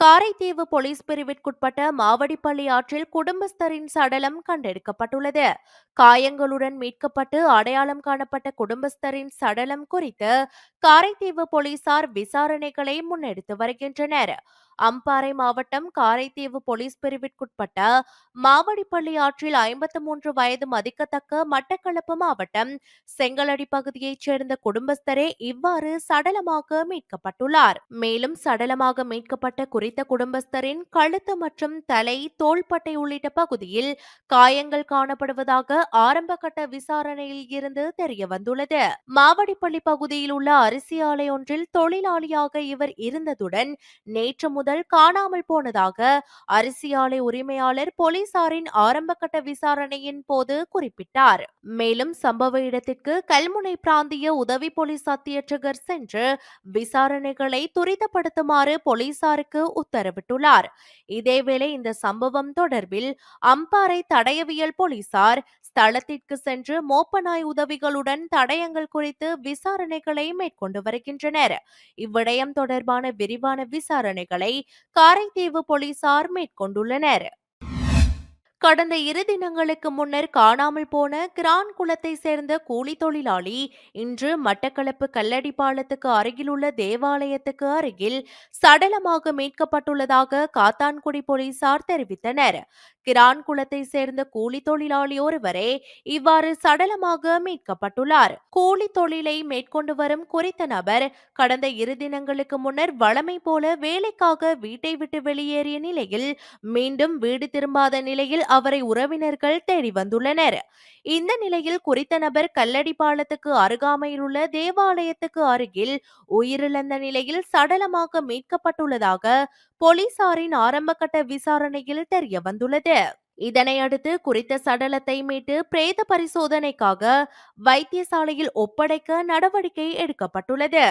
Karaitivu police பிரிவிற்குட்பட்ட Mavadippalli ஆற்றில் குடும்பஸ்தரின் சடலம் கண்டெடுக்கப்பட்டுள்ளது. காயங்களுடன் மீட்கப்பட்டு அடையாளம் காணப்பட்ட குடும்பஸ்தரின் சடலம் குறித்து காரைதீவு போலீசார் விசாரணைகளை முன்னெடுத்து வருகின்றனர். அம்பாறை மாவட்டம் காரைதீவு போலீஸ் பிரிவிற்குட்பட்ட மாவடிப்பள்ளி ஆற்றில் ஐம்பத்து மூன்று வயது மதிக்கத்தக்க மட்டக்களப்பு மாவட்டம் செங்கலடி பகுதியைச் சேர்ந்த குடும்பஸ்தரே இவ்வாறு சடலமாக மீட்கப்பட்டுள்ளார். மேலும் சடலமாக மீட்கப்பட்ட குறித்த குடும்பஸ்தரின் கழுத்து மற்றும் தலை தோள்பட்டை உள்ளிட்ட பகுதியில் காயங்கள் காணப்படுவதாக ஆரம்ப கட்ட விசாரணையில் இருந்து தெரிய வந்துள்ளது. மாவடிப்பள்ளி பகுதியில் உள்ள அரிசி ஆலை ஒன்றில் தொழிலாளியாக இவர் இருந்ததுடன் நேற்று முதல் காணாமல் போனதாக அரிசி ஆலை உரிமையாளர் போலீசாரின் ஆரம்ப கட்ட விசாரணையின் போது குறிப்பிட்டார். மேலும் சம்பவ இடத்திற்கு கல்முனை பிராந்திய உதவி போலீஸ் அத்தியட்சகர் சென்று விசாரணைகளை துரிதப்படுத்துமாறு போலீசாருக்கு உத்தரவிட்டுள்ளார். இதேவேளை இந்த சம்பவம் தொடர்பில் அம்பாறை தடயவியல் போலீசார் ஸ்தலத்திற்கு சென்று மோப்பநாய் உதவிகளுடன் தடயங்கள் குறித்து விசாரணைகளை மேற்கொண்டு வருகின்றனர். இவ்விடயம் தொடர்பான விரிவான விசாரணைகளை காரைதீவு போலீசார் மேற்கொண்டுள்ளனர். கடந்த இரு தினங்களுக்கு முன்னர் காணாமல் போன கிரான் குளத்தை சேர்ந்த கூலி தொழிலாளி இன்று மட்டக்களப்பு கல்லடி பாலத்துக்கு அருகிலுள்ள தேவாலயத்துக்கு அருகில் சடலமாக மீட்கப்பட்டுள்ளதாக காத்தான்குடி போலீசார் தெரிவித்தனர். கிரான் குளத்தை சேர்ந்த கூலி தொழிலாளி ஒருவரே இவ்வாறு சடலமாக மீட்கப்பட்டுள்ளார். கூலி தொழிலை மேற்கொண்டு வரும் குறித்த நபர் கடந்த இரு தினங்களுக்கு முன்னர் வழமை போல வேலைக்காக வீட்டை விட்டு வெளியேறிய நிலையில் மீண்டும் வீடு திரும்பாத நிலையில் அவரை உறவினர்கள் தேடி வந்துள்ளனர். இந்த நிலையில் குறித்த நபர் கல்லடி பாலத்துக்கு அருகாமையில் உள்ள தேவாலயத்துக்கு அருகில் உயிரிழந்த நிலையில் சடலமாக மீட்கப்பட்டுள்ளதாக போலீசாரின் ஆரம்பகட்ட விசாரணையில் தெரிய வந்துள்ளது. இதனையடுத்து குறித்த சடலத்தை மீட்டு பிரேத பரிசோதனைக்காக வைத்தியசாலையில் ஒப்படைக்க நடவடிக்கை எடுக்கப்பட்டுள்ளது.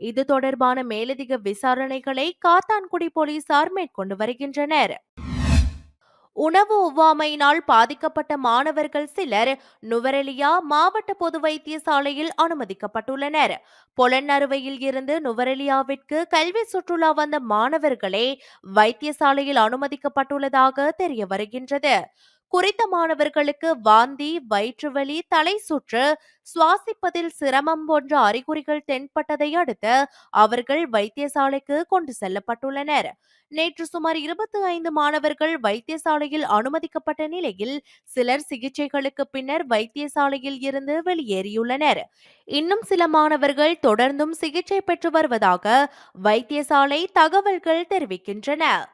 இது தொடர்பான மேலதிக விசாரணைகளை காத்தான்குடி போலீசார் மேற்கொண்டு வருகின்றனர். உணவு ஒவ்வாமையினால் பாதிக்கப்பட்ட மாணவர்கள் சிலர் நுவரெலியா மாவட்ட பொது வைத்தியசாலையில் அனுமதிக்கப்பட்டுள்ளனர். பொலன்னறுவையில் இருந்து நுவரெலியாவிற்கு கல்வி சுற்றுலா வந்த மாணவர்களே வைத்தியசாலையில் அனுமதிக்கப்பட்டுள்ளதாக தெரிய வருகின்றது. குறித்த மாணவர்களுக்கு வாந்தி வயிற்றுவலி தலை சுற்று சுவாசிப்பதில் சிரமம் போன்ற அறிகுறிகள் தென்பட்டதை அடுத்து அவர்கள் வைத்தியசாலைக்கு கொண்டு செல்லப்பட்டுள்ளனர். நேற்று சுமார் இருபத்தி ஐந்து மாணவர்கள் வைத்தியசாலையில் அனுமதிக்கப்பட்ட நிலையில் சிலர் சிகிச்சைகளுக்கு பின்னர் வைத்தியசாலையில் இருந்து வெளியேறியுள்ளனர். இன்னும் சில மாணவர்கள் தொடர்ந்தும் சிகிச்சை பெற்று வருவதாக வைத்தியசாலை தகவல்கள் தெரிவிக்கின்றன.